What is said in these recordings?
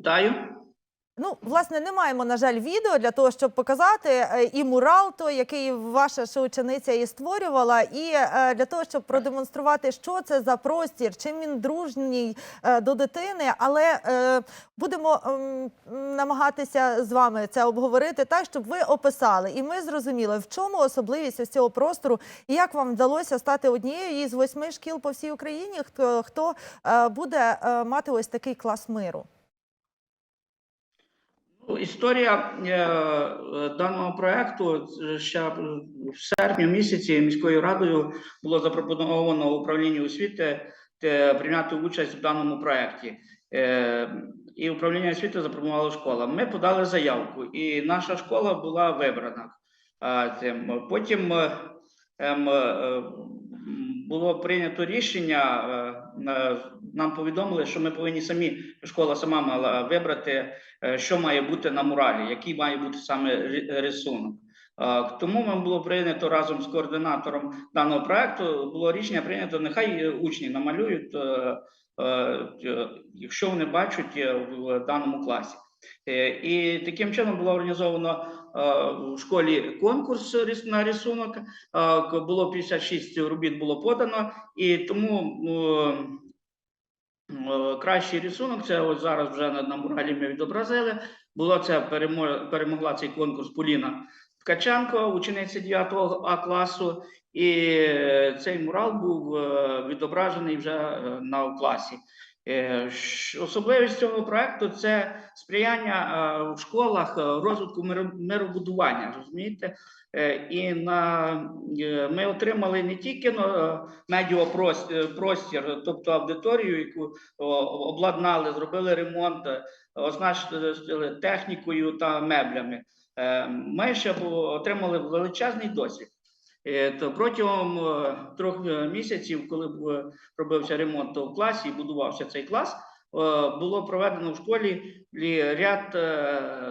Вітаю. Ну, власне, не маємо, на жаль, відео для того, щоб показати е, і мурал, той, який ваша ще учениця і створювала, і е, для того, щоб продемонструвати, що це за простір, чим він дружній е, до дитини. Але будемо ем, намагатися з вами це обговорити так, щоб ви описали, і ми зрозуміли, в чому особливість ось цього простору, і як вам вдалося стати однією із восьми шкіл по всій Україні, хто, хто буде мати ось такий клас миру. Ну, Історія е, даного проекту е, ще в серпні місяці міською радою було запропоновано управлінню освіти е, прийняти участь в даному проекті. Е, І управління освіти запропонувало школа. Ми подали заявку, і наша школа була вибрана. Потім ем, було прийнято рішення. е, Нам повідомили, що ми повинні самі школа сама мала вибрати е, що має бути на муралі, який має бути саме рисунок. Е, Тому нам було прийнято разом з координатором даного проекту. Було рішення прийнято, нехай учні намалюють, якщо вони бачать в даному класі. Е, І таким чином було організовано е, в школі конкурс на рисунок. Е, Було 56 робіт було подано, і тому Е, Кращий рисунок, це ось зараз вже на, муралі ми відобразили. Було це перемогла цей конкурс Поліна Ткаченко, учениця 9 А класу. І цей мурал був відображений вже на класі. Е, Особливість цього проекту це сприяння е, в школах е, розвитку миро- миробудування. Розумієте? І на ми отримали не тільки ну, е, медіопростір, простір, тобто аудиторію, яку обладнали, зробили ремонт, оснастили технікою та меблями. Ми ще отримали величезний досвід. Е, То протягом е, трьох е, місяців, коли робився ремонт в класі і будувався цей клас, було проведено в школі ряд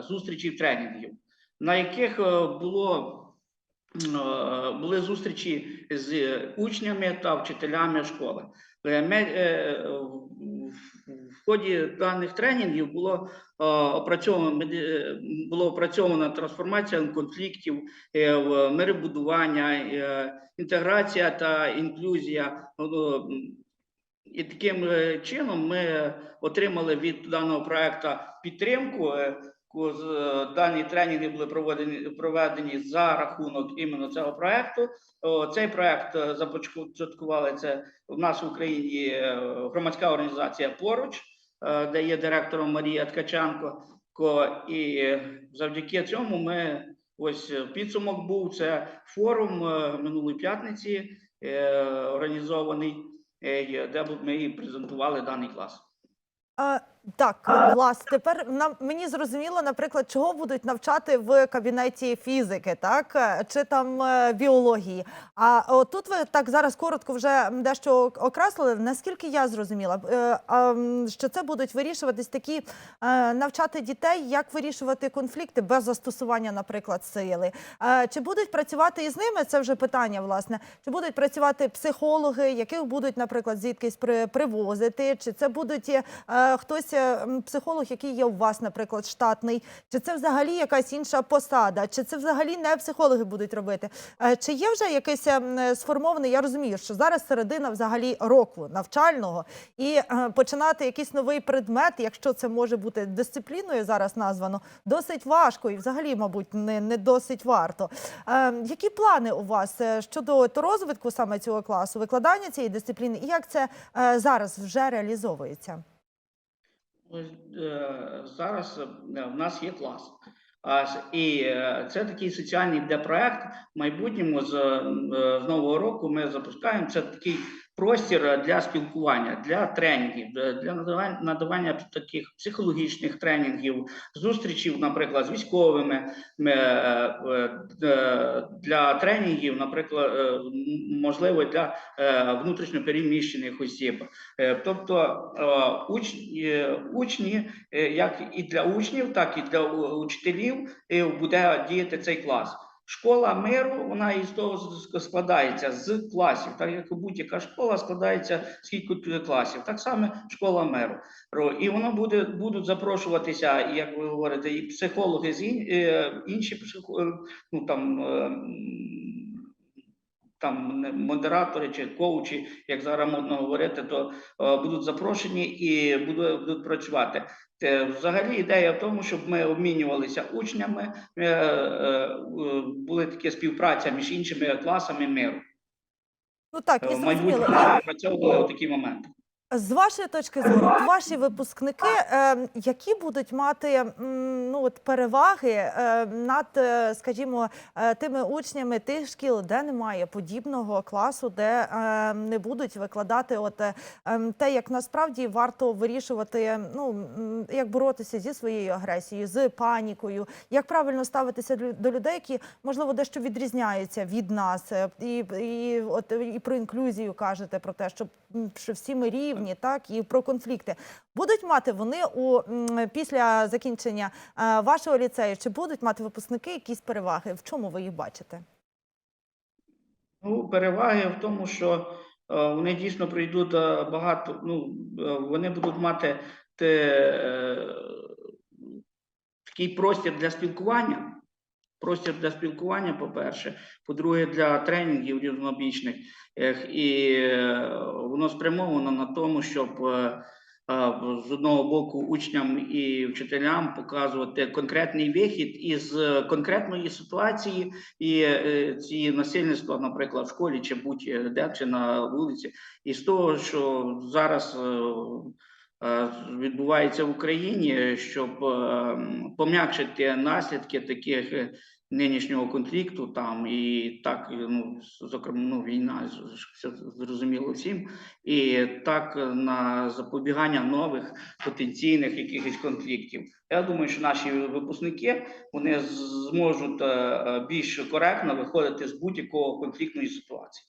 зустрічей тренінгів, на яких було були зустрічі з учнями та вчителями школи. Ході даних тренінгів було е, опрацьовано е, було опрацьована трансформація конфліктів, е, миребудування, інтеграція та інклюзія. І таким чином ми отримали від даного проекту підтримку. Дані тренінги були проведені, проведені за рахунок іменно цього проекту. Цей проект започаткували це в нас в Україні громадська організація поруч, де є директором Марія Ткаченко. Ко- І е, завдяки цьому ми ось е, підсумок був це форум е, минулої п'ятниці, е, організований, е, де ми презентували даний клас. А, так, Влас, тепер нам мені зрозуміло, наприклад, чого будуть навчати в кабінеті фізики, так е, чи там е, біології. А тут ви так зараз коротко вже дещо окреслили. Наскільки я зрозуміла, е, що це будуть вирішуватись такі навчати дітей, як вирішувати конфлікти без застосування, наприклад, сили. Чи будуть працювати із ними? Це вже питання, власне. Чи будуть працювати психологи, яких будуть, наприклад, звідкись при, привозити? Чи це будуть хтось психолог, який є у вас, наприклад, штатний? Чи це взагалі якась інша посада? Чи це взагалі не психологи будуть робити? Е, Чи є вже якийсь ем, е, сформований? Я розумію, що зараз середина взагалі року навчального і е, починати якийсь новий предмет, якщо це може бути дисципліною зараз названо, досить важко і взагалі, мабуть, не, не досить варто. Е, які плани у вас е, щодо розвитку саме цього класу, викладання цієї дисципліни, і як це е, зараз вже реалізовується? Ось, е, Зараз е, в нас є клас. І е, це такий соціальний де проект. В майбутньому з, з нового року ми запускаємо це такий простір для спілкування, для тренінгів, для надавання, таких психологічних тренінгів, зустрічів, наприклад, з військовими ми, е, е, для тренінгів, наприклад, е, можливо, для внутрішньопереміщених осіб. Тобто учні, учні, як і для учнів, так і для учителів буде діяти цей клас. Школа миру, вона із того складається з класів, так як будь-яка школа складається з кількох класів, так само школа миру. І воно буде будуть запрошуватися, як ви говорите, і психологи з ін, е, інші е, ну там. Е, Там модератори чи коучі, як зараз модно говорити, то е, будуть запрошені і будуть, будуть працювати. Те, взагалі ідея в тому, щоб ми обмінювалися учнями, е, е, е, були такі співпраця між іншими класами миру. Ну так, Е, і зрозуміло. ми опрацьовували такі моменти. З вашої точки зору, ваші випускники, е, які будуть мати ну, от переваги е, над, е, скажімо, е, тими учнями тих шкіл, де немає подібного класу, де е, не будуть викладати от, е, ем, те, як насправді варто вирішувати, ну, як боротися зі своєю агресією, з панікою, як правильно ставитися до людей, які, можливо, дещо відрізняються від нас. І, і, от, і про інклюзію кажете, про те, що, що всі ми рівні, так, і про конфлікти. Будуть мати вони у, після закінчення е, вашого ліцею, чи будуть мати випускники якісь переваги? В чому ви їх бачите? Ну, переваги в тому, що е, вони дійсно прийдуть е, багато. Ну, вони будуть мати те, такий простір для спілкування. Простір для спілкування, по-перше, по-друге, для тренінгів різнобічних, і е, воно спрямовано на тому, щоб е, е, з одного боку учням і вчителям показувати конкретний вихід із конкретної ситуації, і ці насильництва, наприклад, в школі чи будь-де чи на вулиці, і з того, що зараз відбувається в Україні, щоб е, пом'якшити наслідки таких нинішнього конфлікту, там і так, ну зокрема, ну, війна все зрозуміло всім, і так на запобігання нових потенційних якихось конфліктів. Я думаю, що наші випускники вони зможуть е, е, більш коректно виходити з будь-якого конфліктної ситуації.